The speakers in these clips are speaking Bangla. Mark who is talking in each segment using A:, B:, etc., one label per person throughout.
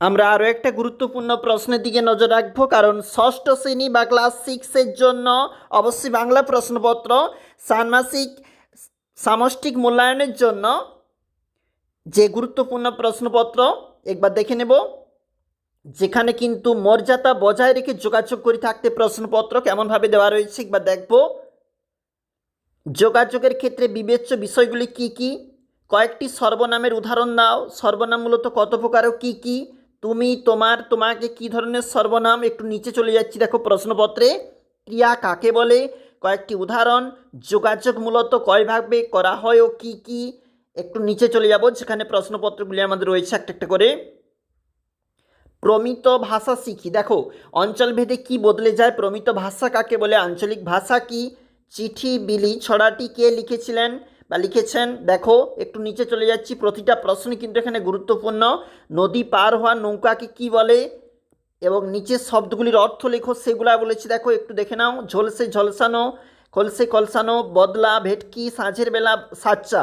A: আমরা আরও একটা গুরুত্বপূর্ণ প্রশ্নের দিকে নজর রাখব, কারণ ষষ্ঠ শ্রেণি বা ক্লাস সিক্সের জন্য অবশ্যই বাংলা প্রশ্নপত্র, ষান্মাসিক সামষ্টিক মূল্যায়নের জন্য যে গুরুত্বপূর্ণ প্রশ্নপত্র, একবার দেখে নেব। যেখানে কিন্তু মর্যাদা বজায় রেখে যোগাযোগ করে থাকতে প্রশ্নপত্র কেমনভাবে দেওয়া রয়েছে, একবার দেখব। যোগাযোগের ক্ষেত্রে বিবেচ্য বিষয়গুলি কি কি? কয়েকটি সর্বনামের উদাহরণ দাও। সর্বনাম মূলত কত প্রকার কী কী? তুমি তোমার, তোমাকে কি ধরনের সর্বনাম? একটু নিচে চলে যাচ্ছি, দেখো প্রশ্নপত্রে। ক্রিয়া কাকে বলে? কয়েকটি উদাহরণ। যোগাযোগ মূলত কয়ভাবে করা হয় ও কি কি? একটু নিচে চলে যাব, যেখানে প্রশ্নপত্রগুলি আমাদের রয়েছে একটা একটা করে। প্রমিত ভাষা শিখি। দেখো অঞ্চলভেদে কি বদলে যায়? প্রমিত ভাষা কাকে বলে? আঞ্চলিক ভাষা কি? চিঠি, বিলি, ছড়াটি কে লিখেছিলেন? বা লিখেছেন, দেখো, একটু নিচে চলে যাচ্ছি, প্রতিটা প্রশ্ন কিন্তু এখানে গুরুত্বপূর্ণ। নদী পার হওয়া নৌকাকে কি বলে এবং নিচের শব্দগুলির অর্থ লেখো, সেগুলা বলেছি, দেখো, একটু দেখে নাও। ঝলসে ঝলসানো, খলসে কলসানো বদলা, ভেটকি, সাঁঝের বেলা, সাচ্চা।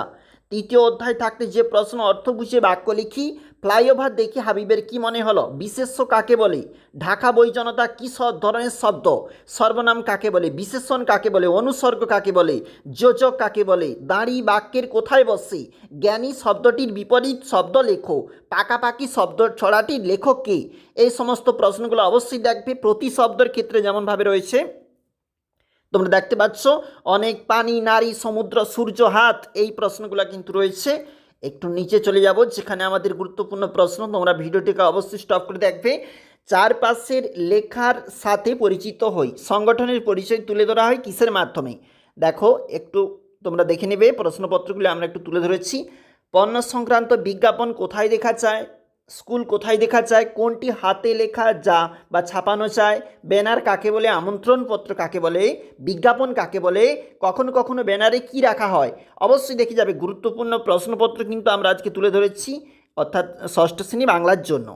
A: তৃতীয় অধ্যায় থাকতে যে প্রশ্ন, অর্থ বুঝে বাক্য লিখি ফ্লাইওভার দেখে হাবিবের কি মনে হলো? বিশেষ্য কাকে বলে? ঢাকা বৈজনতা কী সব ধরনের শব্দ? সর্বনাম কাকে বলে? বিশেষণ কাকে বলে? অনুসর্গ কাকে বলে? যোজক কাকে বলে? দাঁড়ি বাক্যের কোথায় বসে? জ্ঞানী শব্দটির বিপরীত শব্দ লেখো। পাকাপাকি শব্দ ছড়াটির লেখক কে? এই সমস্ত প্রশ্নগুলো অবশ্যই দেখবে প্রতি শব্দের ক্ষেত্রে যেমনভাবে রয়েছে। তোমরা দেখতে পাচ্ছ, অনেক পানি, নারী, সমুদ্র, সূর্য, হাত, এই প্রশ্নগুলো কিন্তু রয়েছে। একটু নিচে চলে যাব, যেখানে আমাদের গুরুত্বপূর্ণ প্রশ্ন, তোমরা ভিডিওটিকে অবশ্যই স্টপ করে দেখবে। চারপাশের লেখার সাথে পরিচিত হই, সংগঠনের পরিচয় তুলে ধরা হয় কিসের মাধ্যমে? দেখো, একটু তোমরা দেখে নেবে, প্রশ্নপত্রগুলি আমরা একটু তুলে ধরেছি। পণ্য সংক্রান্ত বিজ্ঞাপন কোথায় দেখা যায়? স্কুল কোথায় দেখা চায় কোনটি হাতে লেখা যা বা ছাপানো চায় ব্যানার কাকে বলে, আমন্ত্রণপত্র কাকে বলে, বিজ্ঞাপন কাকে বলে, কখনো কখনো ব্যানারে কি রাখা হয়, অবশ্যই দেখে যাবে। গুরুত্বপূর্ণ প্রশ্নপত্র কিন্তু আমরা আজকে তুলে ধরেছি, অর্থাৎ ষষ্ঠ শ্রেণি বাংলার জন্য।